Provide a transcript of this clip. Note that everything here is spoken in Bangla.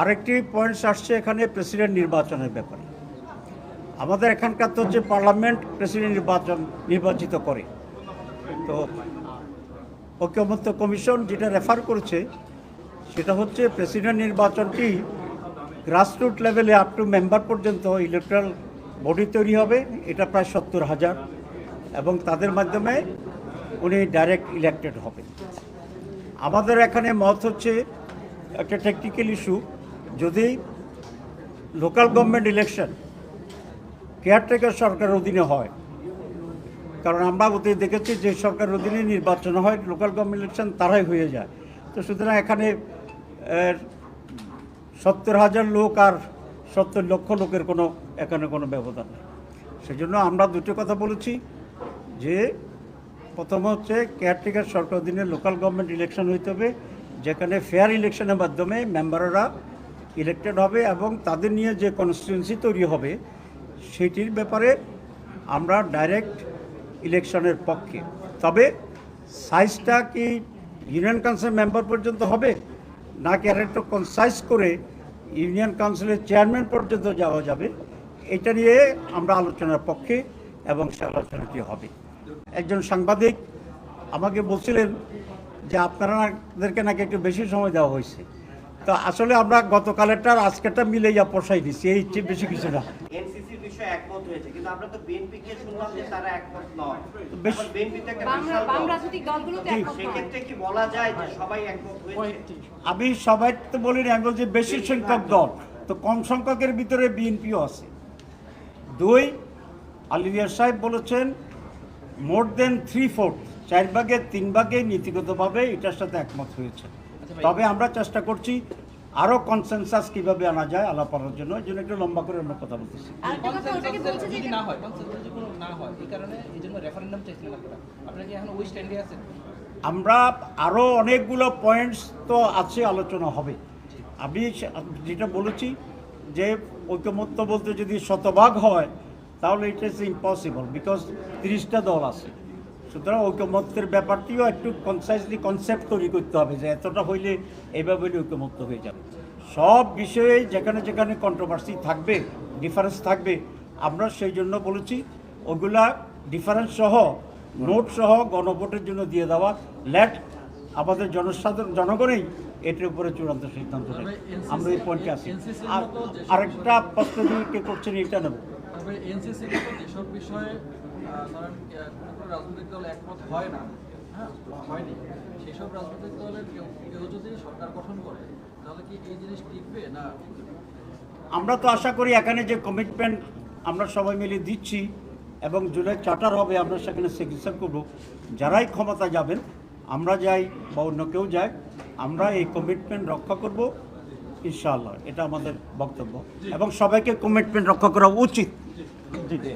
আরেকটি পয়েন্টস আসছে এখানে প্রেসিডেন্ট নির্বাচনের ব্যাপারে। আমাদের এখানকার তো হচ্ছে পার্লামেন্ট প্রেসিডেন্ট নির্বাচন নির্বাচিত করে। তো ঐক্যমত্য কমিশন যেটা রেফার করেছে, সেটা হচ্ছে প্রেসিডেন্ট নির্বাচনটি গ্রাসরুট লেভেলে আপ টু মেম্বার পর্যন্ত ইলেকট্রাল বডি তৈরি হবে, এটা প্রায় সত্তর হাজার। এবং তাদের মাধ্যমে উনি ডাইরেক্ট ইলেক্টেড হবেন। আমাদের এখানে মত হচ্ছে একটা টেকনিক্যাল ইস্যু যদি লোকাল গভর্নমেন্ট ইলেকশন কেয়ারটেকার সরকারের অধীনে হয়, কারণ আমরা অতীত দেখেছি যে সরকারের অধীনে নির্বাচন হয় লোকাল গভর্নমেন্ট ইলেকশন তারাই হয়ে যায়। তো সুতরাং এখানে সত্তর হাজার লোক আর সত্তর লক্ষ লোকের কোনো, এখানে কোনো ব্যবধান নেই। সেজন্য আমরা দুটো কথা বলেছি যে, প্রথম হচ্ছে কেয়ারটেকার সরকার অধীনে লোকাল গভর্নমেন্ট ইলেকশন হইতে হবে, যেখানে ফেয়ার ইলেকশনের মাধ্যমে মেম্বাররা ইলেক্টেড হবে এবং তাদের নিয়ে যে কনস্টিটুয়েন্সি তৈরি হবে, সেটির ব্যাপারে আমরা ডাইরেক্ট ইলেকশনের পক্ষে। তবে সাইজটা কি ইউনিয়ন কাউন্সিল মেম্বার পর্যন্ত হবে? নাকি আর একটু কনসাইজ করে ইউনিয়ন কাউন্সিলের চেয়ারম্যান পর্যন্ত যাওয়া যাবে? এটা নিয়ে আমরা আলোচনার পক্ষে এবং সে আলোচনাটি হবে। একজন সাংবাদিক আমাকে বলছিলেন যে আপনারাদেরকে নাকি একটু বেশি সময় দেওয়া হয়েছে। তো আসলে আমরা গতকালেরটা আর আজকেরটা মিলে যা পোষাই দিচ্ছি এই চেয়ে বেশি কিছু না। যে যে আমি সবাই তো বলি না আমি বলছি বেশি সংখ্যক দল তো কম সংখ্যকের ভিতরে বিএনপিও আছে। দুই আলিয়া সাহেব বলেছেন মোর দেন থ্রি ফোর্থ চার ভাগে তিন ভাগে নীতিগতভাবে এটার সাথে একমত হয়েছে। তবে আমরা চেষ্টা করছি আরও কনসেনসাস কীভাবে আনা যায় আলাপ করার জন্য এই জন্য একটু লম্বা করে আমরা কথা বলতেছি। হয় হয় আমরা আরও অনেকগুলো পয়েন্টস তো আছে আলোচনা হবে। আমি যেটা বলেছি যে ঐকমত্য বলতে যদি শতভাগ হয় তাহলে ইট ইজ ইম্পসিবল বিকজ তিরিশটা দল আছে। সুতরাং ঐক্যমত্যের ব্যাপারটিও একটু কনসাইসলি কনসেপ্ট তৈরি করতে হবে যে এতটা হইলে এইভাবে হইলে ঐক্যমত্য হয়ে যাবে। সব বিষয়ে যেখানে যেখানে কন্ট্রোভার্সি থাকবে ডিফারেন্স থাকবে, আমরা সেই জন্য বলেছি, ওগুলা ডিফারেন্স সহ নোট সহ গণভোটের জন্য দিয়ে দেওয়া। লেট আমাদের জনসাধারণ জনগণই এটির উপরে চূড়ান্ত সিদ্ধান্ত আমরা এই পয়েন্টে আছি। আর আরেকটা প্রশ্ন দিয়ে কে করছেন এটা নেব। এনসিসি যেসব বিষয়ে আহ, ধরেন আহ, কোনো কোনো রাজনৈতিক দল একমত হয় না বা হয়নি রাজনৈতিক দলের কেউ কেউ যদি সরকার গঠন করে তাহলে কি এই জিনিস টিকবে না? আমরা তো আশা করি এখানে যে কমিটমেন্ট আমরা সবাই মিলে দিচ্ছি এবং জুলাই চার্টার হবে আমরা সেখানে সিগনেচার করব। যারাই ক্ষমতা যাবেন আমরা যাই বা অন্য কেউ যায় আমরা এই কমিটমেন্ট রক্ষা করব, ইনশাআল্লাহ। এটা আমাদের বক্তব্য। এবং সবাইকে কমিটমেন্ট রক্ষা করা উচিত। জি জি।